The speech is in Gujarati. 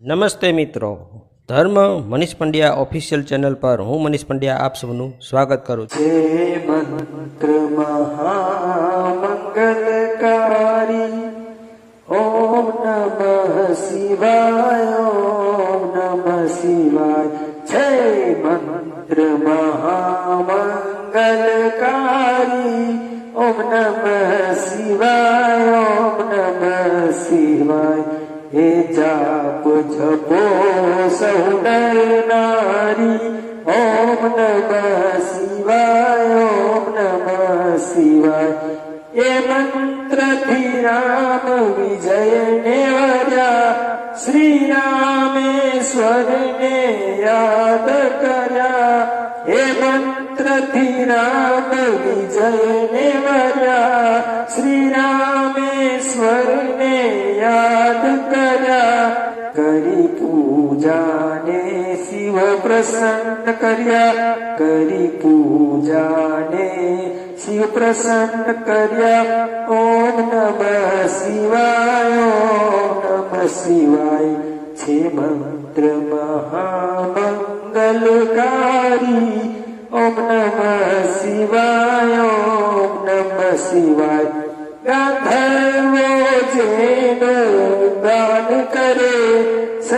નમસ્તે મિત્રો. ધર્મ મનીષ પંડ્યા ઓફિશિયલ ચેનલ પર હું મનીષ પંડ્યા આપ સૌનું સ્વાગત કરું છું. મંગલકારી ઓમ નમઃ શિવાય, ઓમ નમઃ શિવાય. છે મંત્ર મહામંગલકારી, ઓમ નમઃ શિવાય. હે જાપ જપો સૌ નર ઓમ નમઃ શિવાય ઓમ નમઃ શિવાય એ મંત્રથી રામ વિજય ને વર્યા શ્રી રામેશ્વરને યાદ કર્યા એ મંત્રથી રામ વિજય ને વર્યા શ્રી રામેશ્વરને યાદ કર્યા. કરી પૂજાને શિવ પ્રસન્ન કર્યા. કરી પૂજાને શિવ પ્રસન્ન કર્યા. ઓમ નમ શિવાય, ઓમ નમઃ શિવાય. છે મંત્ર મહામંગલકારી. ઓમ નમ શિવાય, ઓમ નમ શિવાય. ગાંધર્વો